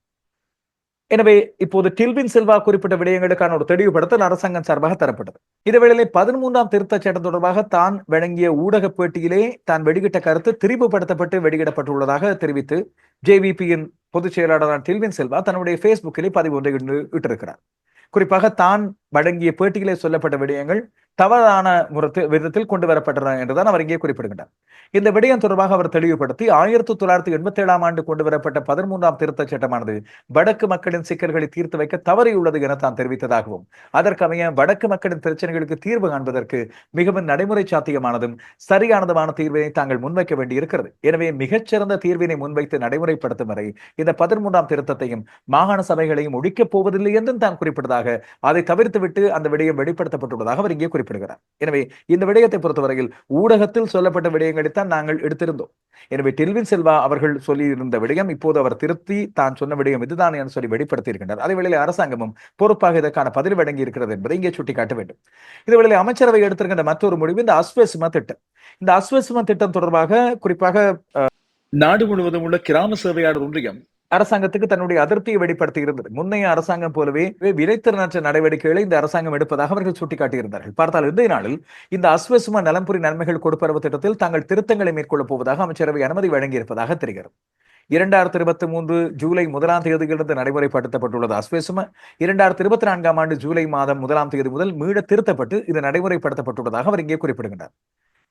எனவே இப்போது டில்வின் செல்வா குறிப்பிட்ட விடயங்களுக்கான ஒரு தெளிவுபடுத்தல் அரசாங்கம் சார்பாக தரப்பட்டது. இதேவேளை பதிமூன்றாம் திருத்தச் சட்டம் தொடர்பாக தான் வழங்கிய ஊடக பேட்டியிலே தான் வெளியிட்ட கருத்து திரிவுபடுத்தப்பட்டு வெளியிடப்பட்டுள்ளதாக தெரிவித்து ஜேவிபியின் பொதுச் செயலாளரான டில்வின் செல்வா தன்னுடைய பேஸ்புக்கிலே பதிவு ஒன்றை இட்டிருக்கிறார். குறிப்பாக தான் வழங்கிய பேட்டியிலே சொல்லப்பட்ட விடயங்கள் தவறான முறத்தில் விதத்தில் கொண்டு வரப்பட்டன என்றுதான் அவர் இங்கே குறிப்பிடுகின்றார். இந்த விடயம் தொடர்பாக அவர் தெளிவுபடுத்தி ஆயிரத்தி தொள்ளாயிரத்தி எண்பத்தி ஏழாம் ஆண்டு கொண்டு வரப்பட்ட பதிமூன்றாம் திருத்தச் சட்டமானது வடக்கு மக்களின் சிக்கல்களை தீர்த்து வைக்க தவறியுள்ளது என தான் தெரிவித்ததாகவும் அதற்கமைய வடக்கு மக்களின் பிரச்சனைகளுக்கு தீர்வு காண்பதற்கு மிகவும் நடைமுறை சாத்தியமானதும் சரியானதுமான தீர்வினை தாங்கள் முன்வைக்க வேண்டியிருக்கிறது. எனவே மிகச்சிறந்த தீர்வினை முன்வைத்து நடைமுறைப்படுத்தும் வரை இந்த பதிமூன்றாம் திருத்தத்தையும் மாகாண சபைகளையும் ஒழிக்கப் போவதில்லை என்றும் தான் குறிப்பிட்டதாக அதை தவிர்த்துவிட்டு அந்த விடயம் வெளிப்படுத்தப்பட்டுள்ளதாக அவர் இங்கே குறிப்பிடுகிறார். எனவே இந்த விடயத்தை பொறுத்தவரையில் ஊடகத்தில் சொல்லப்பட்ட விடயங்களைத்தான் நாங்கள் எடுத்திருந்தோம். எனவே டெல்வின் செல்வா அவர்கள் சொல்லியிருந்த விடயம் இப்போது அவர் திருத்தி தான் சொன்ன விடயம் இதுதான் என சொல்லி வெளிப்படுத்தியிருக்கின்றார். அதே வேளையில் அரசாங்கமும் பொறுப்பாக இதற்கான பதில் வழங்கி இருக்கிறது என்பதை இங்கே சுட்டிக்காட்ட வேண்டும். இதுவேளை அமைச்சரவை எடுத்திருக்கின்ற மற்றொரு முடிவு இந்த அஸ்வசும திட்டம். இந்த அஸ்வசும திட்டம் தொடர்பாக குறிப்பாக நாடு முழுவதும் உள்ள கிராம சேவையாளர் ஒன்றியம் அரசாங்கத்துக்கு தன்னுடைய அதிருப்தியை வெளிப்படுத்தி இருந்தது முன்னைய அரசாங்கம் போலவே விலைத்திறனற்ற நடவடிக்கைகளை இந்த அரசாங்கம் எடுப்பதாக அவர்கள் சுட்டிக்காட்டியிருந்தார்கள். பார்த்தால் இன்றைய நாளில் இந்த அஸ்வசும நலம்புரி நன்மைகள் கொடுப்பரவு திட்டத்தில் தாங்கள் திருத்தங்களை மேற்கொள்ளப் போவதாக அமைச்சரவை அனுமதி வழங்கியிருப்பதாக தெரிகிறது. இரண்டாயிரத்தி இருபத்தி மூன்று ஜூலை முதலாம் தேதியிலிருந்து நடைமுறைப்படுத்தப்பட்டுள்ளது அஸ்வேசும. இரண்டாயிரத்தி இருபத்தி நான்காம் ஆண்டு ஜூலை மாதம் முதலாம் தேதி முதல் மீள திருத்தப்பட்டு இது நடைமுறைப்படுத்தப்பட்டுள்ளதாக அவர் இங்கே குறிப்பிடுகின்றார்.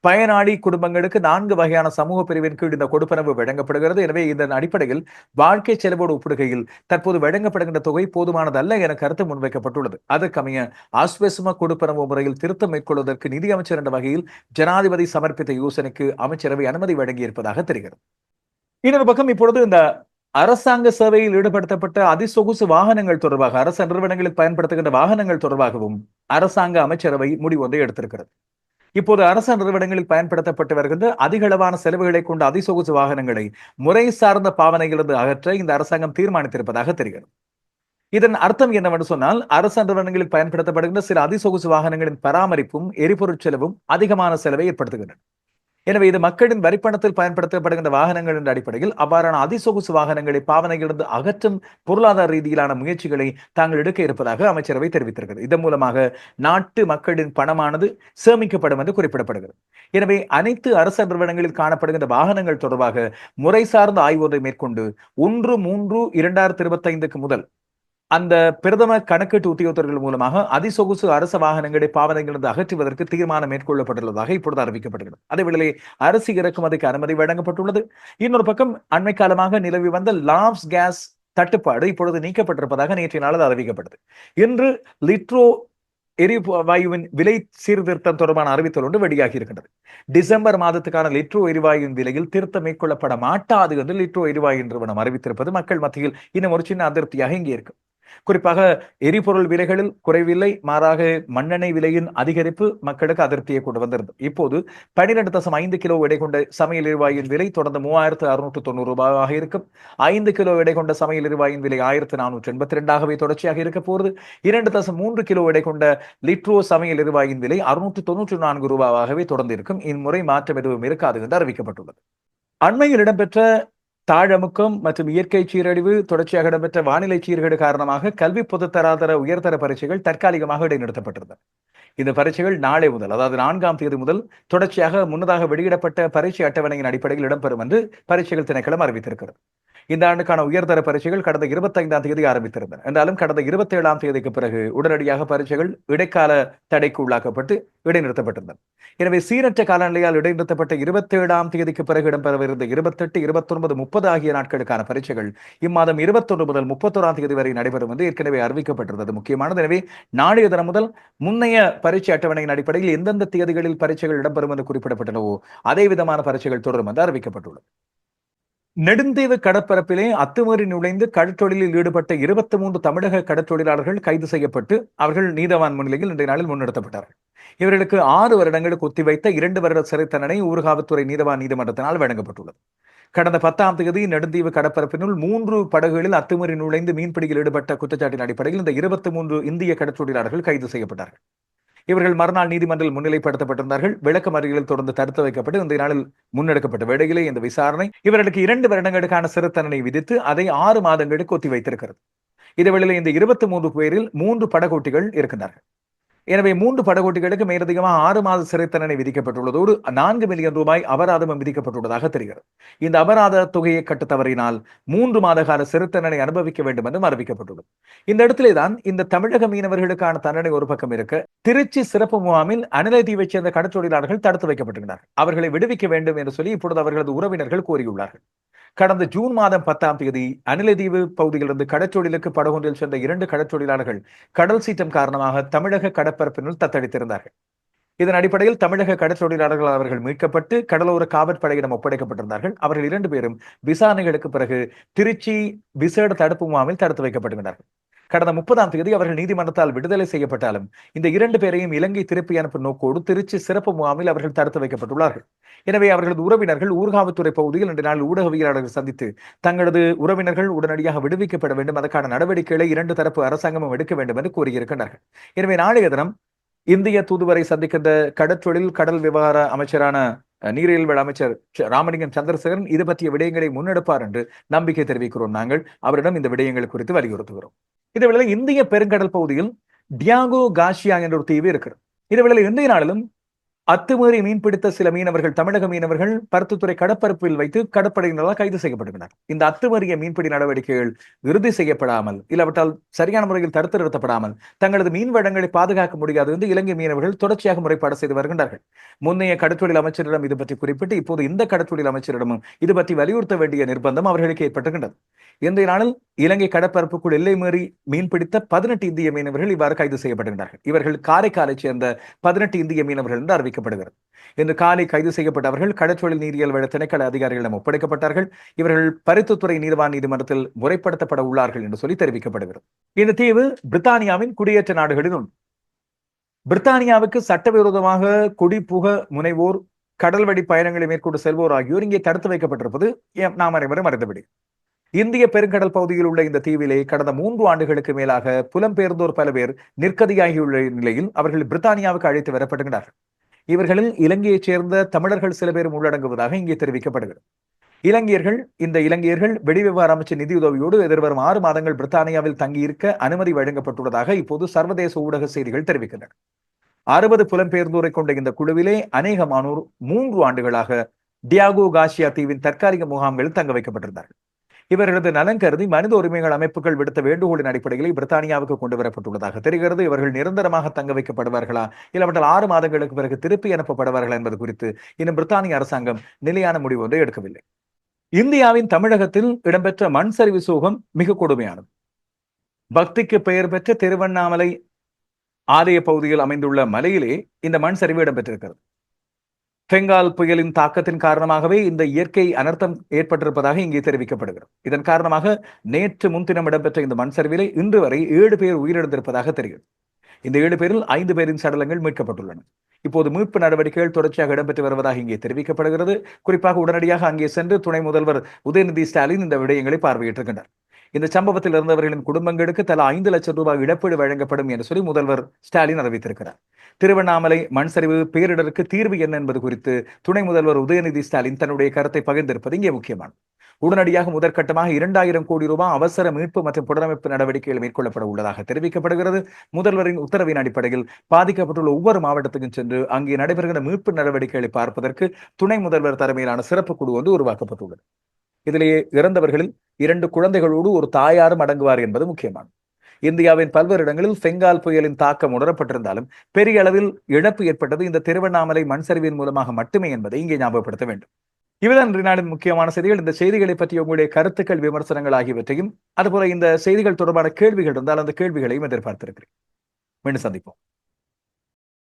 பயனாளி குடும்பங்களுக்கு நான்கு வகையான சமூக பிரிவின் கீழ் இந்த கொடுப்பனவு வழங்கப்படுகிறது. எனவே இதன் அடிப்படையில் வாழ்க்கை செலவோடு ஒப்பிடுகையில் தற்போது வழங்கப்படுகின்ற தொகை போதுமானதல்ல என கருத்து முன்வைக்கப்பட்டுள்ளது. அதற்கமைய ஆஸ்வசும கொடுப்பனவு முறையில் திருத்தம் மேற்கொள்வதற்கு நிதி அமைச்சர் என்ற வகையில் ஜனாதிபதி சமர்ப்பித்த யோசனைக்கு அமைச்சரவை அனுமதி வழங்கியிருப்பதாக தெரிகிறது. இன்னொரு பக்கம் இப்பொழுது இந்த அரசாங்க சேவையில் ஈடுபடுத்தப்பட்ட அதிசொகுசு வாகனங்கள் தொடர்பாக அரசு நிறுவனங்களில் பயன்படுத்துகின்ற வாகனங்கள் தொடர்பாகவும் அரசாங்க அமைச்சரவை முடிவு ஒன்றை எடுத்திருக்கிறது. இப்போது அரச நிறுவனங்களில் பயன்படுத்தப்பட்டு வருகின்ற அதிக அளவான செலவுகளை கொண்ட அதிசொகுசு வாகனங்களை முறை சார்ந்த பாவனையிலிருந்து அகற்ற இந்த அரசாங்கம் தீர்மானித்திருப்பதாக தெரிகிறது. இதன் அர்த்தம் என்னவென்று சொன்னால் அரசு நிறுவனங்களில் பயன்படுத்தப்படுகின்ற சில அதிசொகுசு வாகனங்களின் பராமரிப்பும் எரிபொருள் செலவும் அதிகமான செலவை ஏற்படுத்துகின்றன. எனவே இது மக்களின் வரிப்பணத்தில் பயன்படுத்தப்படுகின்ற வாகனங்கள் என்ற அடிப்படையில் அவ்வாறான அதிசொகுசு வாகனங்களை பாவனையிலிருந்து அகற்றும் பொருளாதார ரீதியிலான முயற்சிகளை தாங்கள் எடுக்க இருப்பதாக அமைச்சரவை தெரிவித்திருக்கிறது. இதன் மூலமாக நாட்டு மக்களின் பணமானது சேமிக்கப்படும் என்று குறிப்பிடப்படுகிறது. எனவே அனைத்து அரசு நிறுவனங்களில் காணப்படுகின்ற வாகனங்கள் தொடர்பாக முறை சார்ந்த ஆய்வு ஒன்றை மேற்கொண்டு ஒன்று மூன்று இரண்டாயிரத்தி இருபத்தி ஐந்துக்கு முதல் அந்த பிரதம கணக்கீட்டு உத்தியோகத்தர்கள் மூலமாக அதிசொகுசு அரச வாகனங்களை பாவனைகளிலிருந்து அகற்றுவதற்கு தீர்மானம் மேற்கொள்ளப்பட்டுள்ளதாக இப்பொழுது அறிவிக்கப்படுகிறது அதேவேளை அரிசி இறக்குமதிக்கு அனுமதி வழங்கப்பட்டுள்ளது. இன்னொரு பக்கம் அண்மை காலமாக நிலவி வந்த லாப்ஸ் கேஸ் தட்டுப்பாடு இப்பொழுது நீக்கப்பட்டிருப்பதாக நேற்றைய நாளில் அறிவிக்கப்பட்டது. இன்று லிட்ரோ எரிவாயுவின் விலை சீர்திருத்தம் தொடர்பான அறிவித்தல் ஒன்று வெளியாகி இருக்கின்றது. டிசம்பர் மாதத்துக்கான லிட்ரோ எரிவாயுவின் விலையில் திருத்தம் மேற்கொள்ளப்பட மாட்டாது என்று லிட்ரோ எரிவாயு நிறுவனம் அறிவித்திருப்பது மக்கள் மத்தியில் இன்னும் ஒரு சின்ன அதிருப்தியாக இங்கே இருக்கும் குறிப்பாக எரிபொருள் விலைகளில் குறைவில்லை மாறாக மண்ணெண்ணெய் விலையின் அதிகரிப்பு மக்களுக்கு அதிருப்தியை கொண்டு வந்திருந்தது. இப்போது பனிரெண்டு தசம் ஐந்து கிலோ எடை கொண்ட சமையல் எரிவாயின் விலை தொடர்ந்து மூவாயிரத்து அறுநூற்று தொண்ணூறு ரூபாயாக இருக்கும். ஐந்து கிலோ எடை கொண்ட சமையல் எரிவாயின் விலை ஆயிரத்து நானூற்று எண்பத்தி ரெண்டாகவே தொடர்ச்சியாக இருக்க போகிறது. இரண்டு தசம் மூன்று கிலோ எடை கொண்ட லிட்ரோ சமையல் எரிவாயின் விலை அறுநூற்று தொன்னூற்று நான்கு ரூபாவாகவே தொடர்ந்து இருக்கும் இம்முறை மாற்றம் எதுவும் இருக்காது என்று அறிவிக்கப்பட்டுள்ளது. அண்மையில் இடம்பெற்ற தாழமுக்கம் மற்றும் இயற்கை சீரழிவு தொடர்ச்சியாக இடம்பெற்ற வானிலை சீர்கேடு காரணமாக கல்வி பொதுத்தராதர உயர்தர பரீட்சைகள் தற்காலிகமாக இடைநிறுத்தப்பட்டிருந்தன. இந்த பரீட்சைகள் நாளை முதல் அதாவது நான்காம் தேதி முதல் தொடர்ச்சியாக முன்னதாக வெளியிடப்பட்ட பரீட்சை அட்டவணையின் அடிப்படையில் இடம்பெறும் என்று பரீட்சைகள் திணைக்களம் அறிவித்திருக்கிறது. இந்த ஆண்டுக்கான உயர்தர பரீட்சைகள் கடந்த இருபத்தைந்தாம் தேதி ஆரம்பித்திருந்தன. என்றாலும் கடந்த இருபத்தி ஏழாம் தேதிக்கு பிறகு உடனடியாக பரீட்சைகள் இடைக்கால தடைக்கு உள்ளாக்கப்பட்டு இடைநிறுத்தப்பட்டிருந்தன. எனவே சீரற்ற காலநிலையால் இடைநிறுத்தப்பட்ட இருபத்தி ஏழாம் தேதிக்கு பிறகு இடம்பெறவிருந்த இருபத்தெட்டு இருபத்தொன்பது முப்பது ஆகிய நாட்களுக்கான பரீட்சைகள் இம்மாதம் இருபத்தொன்று முதல் முப்பத்தோராம் தேதி வரை நடைபெறும் என்று ஏற்கனவே அறிவிக்கப்பட்டிருந்தது. முக்கியமானது எனவே நாளைய தினம் முதல் முன்னைய பரீட்சை அட்டவணையின் அடிப்படையில் எந்தெந்த தேதிகளில் பரீட்சைகள் இடம்பெறும் என்று குறிப்பிடப்பட்டனவோ அதே விதமான பரீட்சைகள் தொடரும் என்று அறிவிக்கப்பட்டுள்ளது. நெடுந்தீவு கடற்பரப்பிலே அத்துமீறி நுழைந்து கடற்றொழிலில் ஈடுபட்ட இருபத்தி மூன்று தமிழக கடற்றொழிலாளர்கள் கைது செய்யப்பட்டு அவர்கள் நீதவான் முன்னிலையில் இன்றைய நாளில் முன்னெடுத்தப்பட்டார்கள். இவர்களுக்கு ஆறு வருடங்களுக்கு ஒத்திவைத்த இரண்டு வருட சிறை தண்டனை ஊர்காவல்துறை நீதவான் நீதிமன்றத்தினால் வழங்கப்பட்டுள்ளது. கடந்த பத்தாம் தேதி நெடுந்தீவு கடற்பரப்பினுள் மூன்று படகுகளில் அத்துமீறி நுழைந்து மீன்பிடியில் ஈடுபட்ட குற்றச்சாட்டின் அடிப்படையில் இந்த இருபத்தி மூன்று இந்திய கடற்றொழிலாளர்கள் கைது செய்யப்பட்டார்கள். இவர்கள் மறுநாள் நீதிமன்றில் முன்னிலைப்படுத்தப்பட்டிருந்தார்கள். விளக்கமறியலில் தொடர்ந்து தடுத்து வைக்கப்பட்டு இந்த நாளில் முன்னெடுக்கப்பட்ட வேடையிலே இந்த விசாரணை இவர்களுக்கு இரண்டு வருடங்களுக்கான சிறு தண்டனை விதித்து அதை ஆறு மாதங்களுக்கு ஒத்தி வைத்திருக்கிறது. இதுவேளையில் இந்த இருபத்தி மூன்று பேரில் மூன்று படகோட்டிகள் இருக்கின்றார்கள். எனவே மூன்று படகோட்டிகளுக்கு மேலதிகமாக ஆறு மாத சிறை தண்டனை விதிக்கப்பட்டுள்ளதோடு நான்கு மில்லியன் ரூபாய் அபராதமும் விதிக்கப்பட்டுள்ளதாக தெரிகிறது. இந்த அபராத தொகையை கட்ட தவறினால் மூன்று மாத கால சிறை தண்டனை அனுபவிக்க வேண்டும் என்றும் அறிவிக்கப்பட்டுள்ளது. இந்த இடத்திலே தான் இந்த தமிழக மீனவர்களுக்கான தண்டனை ஒரு பக்கம் இருக்க. திருச்சி சிறப்பு முகாமில் அனிலதீவைச் சேர்ந்த கடற்றொழிலாளர்கள் தடுத்து வைக்கப்பட்டுள்ளனர். அவர்களை விடுவிக்க வேண்டும் என்று சொல்லி இப்பொழுது அவர்களது உறவினர்கள் கோரியுள்ளார்கள். கடந்த ஜூன் மாதம் பத்தாம் தேதி அனிலதீவு பகுதியிலிருந்து கடற்றொழிலுக்கு படகொன்றில் சென்ற இரண்டு கடற்றொழிலாளர்கள் கடல் சீற்றம் காரணமாக தமிழக கடற்பரப்பினுள் தத்தளித்திருந்தார்கள். இதன் அடிப்படையில் தமிழக கடற்றொழிலாளர்கள் அவர்கள் மீட்கப்பட்டு கடலோர காவற்படையிடம் ஒப்படைக்கப்பட்டிருந்தார்கள். அவர்கள் இரண்டு பேரும் விசாரணைகளுக்கு பிறகு திருச்சி விசேட தடுப்பு முகாமில் தடுத்து வைக்கப்பட்டிருந்தார்கள் கடந்த முப்பதாம் தேதி அவர்கள் நீதிமன்றத்தால் விடுதலை செய்யப்பட்டாலும் இந்த இரண்டு பேரையும் இலங்கை திருப்பி அனுப்பும் நோக்கோடு திருச்சி சிறப்பு முகாமில் அவர்கள் தடுத்து வைக்கப்பட்டுள்ளார்கள். எனவே அவர்களது உறவினர்கள் ஊர்காவல்துறை பகுதியில் இன்று நாள் ஊடகவியலாளர்கள் சந்தித்து தங்களது உறவினர்கள் உடனடியாக விடுவிக்கப்பட வேண்டும் அதற்கான நடவடிக்கைகளை இரண்டு தரப்பு அரசாங்கமும் எடுக்க வேண்டும் என்று கூறியிருக்கின்றார்கள். எனவே நாளைய தினம் இந்திய தூதுவரை சந்திக்கின்ற கடற்றொழில் கடல் விவகார அமைச்சரான நீரியல்வள நீரியல் அமைச்சர் ராமலிங்கம் சந்திரசேகரன் இது பற்றிய விடயங்களை முன்னெடுப்பார் என்று நம்பிக்கை தெரிவிக்கிறோம் நாங்கள். அவரிடம் இந்த விடயங்கள் குறித்து வலியுறுத்துகிறோம். இதேவேளை இந்திய பெருங்கடல் பகுதியில் டியாகோ காஷியா என்ற ஒரு தீவு இருக்கிறது. இதேவேளை இந்திய நாளிலும் அத்துமீறி மீன்பிடித்த சில மீனவர்கள் தமிழக மீனவர்கள் பருத்துத்துறை கடற்பரப்பில் வைத்து கடற்படையினரால் கைது செய்யப்பட்டுள்ளனர் இந்த அத்துமீறிய மீன்பிடி நடவடிக்கைகள் இறுதி செய்யப்படாமல் இல்லாவிட்டால் சரியான முறையில் தடுத்து நிறுத்தப்படாமல் தங்களது மீன் வளங்களை பாதுகாக்க முடியாது என்று இலங்கை மீனவர்கள் தொடர்ச்சியாக முறைப்பாடு செய்து வருகின்றார்கள். முன்னைய கடற்றொழில் அமைச்சரிடம் இது பற்றி குறிப்பிட்டு இப்போது இந்த கடற்றொழில் அமைச்சரிடமும் இது பற்றி வலியுறுத்த வேண்டிய நிர்பந்தம் அவர்களுக்கு ஏற்பட்டுகின்றது இன்றைய நாளில் இலங்கை கடற்பரப்புக்குள் எல்லை மீறி மீன்பிடித்த பதினெட்டு இந்திய மீனவர்கள் இவ்வாறு கைது செய்யப்படுகின்றார்கள். இவர்கள் காரைக்காலைச் சேர்ந்த பதினெட்டு இந்திய மீனவர்கள் என்று அறிவிக்கப்படுகிறது இன்று காலை கைது செய்யப்பட்டவர்கள் கடற்றொழில் நீரியல் வழ திணைக்கள அதிகாரிகளிடம் ஒப்படைக்கப்பட்டார்கள். இவர்கள் பருத்துத்துறை நீதிவான் நீதிமன்றத்தில் முறைப்படுத்தப்பட உள்ளார்கள் என்று சொல்லி தெரிவிக்கப்படுகிறது. இந்த தீவு பிரித்தானியாவின் குடியேற்ற நாடுகளில் ஒன்று பிரித்தானியாவுக்கு சட்டவிரோதமாக குடிபுக முனைவோர் கடல்வழி பயணங்களை மேற்கொண்டு செல்வோர் ஆகியோர் இங்கே தடுத்து வைக்கப்பட்டிருப்பது நாம் அனைவரும் அறிந்தபடி. இந்திய பெருங்கடல் பகுதியில் உள்ள இந்த தீவிலே கடந்த மூன்று ஆண்டுகளுக்கு மேலாக புலம்பெயர்ந்தோர் பல பேர் நிற்கதியாகியுள்ள நிலையில் அவர்கள் பிரித்தானியாவுக்கு அழைத்து வரப்படுகிறார்கள் இவர்களில் இலங்கையைச் சேர்ந்த தமிழர்கள் சில பேரும் உள்ளடங்குவதாக இங்கே தெரிவிக்கப்படுகிறது. இலங்கையர்கள் இந்த இலங்கையர்கள் வெளிவிவகார அமைச்சர் நிதியுதவியோடு எதிர்வரும் ஆறு மாதங்கள் பிரித்தானியாவில் தங்கியிருக்க அனுமதி வழங்கப்பட்டுள்ளதாக இப்போது சர்வதேச ஊடக செய்திகள் தெரிவிக்கின்றன. அறுபது புலம்பெயர்ந்தோரை கொண்ட இந்த குழுவிலே அநேகமானோர் மூன்று ஆண்டுகளாக டியாகோ காசியா தீவின் தற்காலிக முகாம்களில் தங்க வைக்கப்பட்டிருந்தார்கள். இவர்களது நலன் கருதி மனித உரிமைகள் அமைப்புகள் விடுத்த வேண்டுகோளின் அடிப்படையில் பிரித்தானியாவுக்கு கொண்டு வரப்பட்டுள்ளதாக தெரிகிறது. இவர்கள் நிரந்தரமாக தங்க வைக்கப்படுவார்களா? இல்லாவிட்டால் ஆறு மாதங்களுக்கு பிறகு திருப்பி அனுப்பப்படுவார்களா என்பது குறித்து இன்னும் பிரித்தானிய அரசாங்கம் நிலையான முடிவு ஒன்றை எடுக்கவில்லை. இந்தியாவின் தமிழகத்தில் இடம்பெற்ற மண் சரிவு சோகம் மிக கொடுமையானது. பக்திக்கு பெயர் பெற்ற திருவண்ணாமலை ஆலய பகுதியில் அமைந்துள்ள மலையிலே இந்த மண் சரிவு இடம்பெற்றிருக்கிறது. பெங்கால் புயலின் தாக்கத்தின் காரணமாகவே இந்த இயற்கை அனர்த்தம் ஏற்பட்டிருப்பதாக இங்கே தெரிவிக்கப்படுகிறது. இதன் காரணமாக நேற்று முன்தினம் இடம்பெற்ற இந்த மண் சரிவிலே இன்று வரை ஏழு பேர் உயிரிழந்திருப்பதாக தெரிகிறது. இந்த ஏழு பேரில் ஐந்து பேரின் சடலங்கள் மீட்கப்பட்டுள்ளன. இப்போது மீட்பு நடவடிக்கைகள் தொடர்ச்சியாக இடம்பெற்று வருவதாக இங்கே தெரிவிக்கப்படுகிறது. குறிப்பாக உடனடியாக அங்கே சென்று துணை முதல்வர் உதயநிதி ஸ்டாலின் இந்த விடயங்களை பார்வையிட்டிருக்கின்றார். இந்த சம்பவத்தில் இருந்தவர்களின் குடும்பங்களுக்கு தலா ஐந்து லட்சம் ரூபாய் இழப்பீடு வழங்கப்படும் என்று சொல்லி முதல்வர் ஸ்டாலின் அறிவித்திருக்கிறார். திருவண்ணாமலை மண் சரிவு பேரிடருக்கு தீர்வு என்ன என்பது குறித்து துணை முதல்வர் உதயநிதி ஸ்டாலின் தன்னுடைய கருத்தை பகிர்ந்திருப்பது இங்கே முக்கியமானது. உடனடியாக முதற்கட்டமாக இரண்டாயிரம் கோடி ரூபாய் அவசர மீட்பு மற்றும் புனரமைப்பு நடவடிக்கைகள் மேற்கொள்ளப்பட உள்ளதாக தெரிவிக்கப்படுகிறது. முதல்வரின் உத்தரவின் அடிப்படையில் பாதிக்கப்பட்டுள்ள ஒவ்வொரு மாவட்டத்துக்கும் சென்று அங்கே நடைபெறுகிற மீட்பு நடவடிக்கைகளை பார்ப்பதற்கு துணை முதல்வர் தலைமையிலான சிறப்பு குழு வந்து உருவாக்கப்பட்டுள்ளது. இதிலேயே இறந்தவர்களில் இரண்டு குழந்தைகளோடு ஒரு தாயாரும் அடங்குவார் என்பது முக்கியமானது. இந்தியாவின் பல்வேறு இடங்களில் செங்கால் புயலின் தாக்கம் உணரப்பட்டிருந்தாலும் பெரிய அளவில் இழப்பு ஏற்பட்டது இந்த திருவண்ணாமலை மண் சரிவின் மூலமாக மட்டுமே என்பதை இங்கே ஞாபகப்படுத்த வேண்டும். இவைதான் இன்றைய நாளின் முக்கியமான செய்திகள். இந்த செய்திகளை பற்றி உங்களுடைய கருத்துக்கள் விமர்சனங்கள் ஆகியவற்றையும் அதுபோல இந்த செய்திகள் தொடர்பான கேள்விகள் இருந்தால் அந்த கேள்விகளையும் எதிர்பார்த்திருக்கிறேன். மீண்டும் சந்திப்போம்.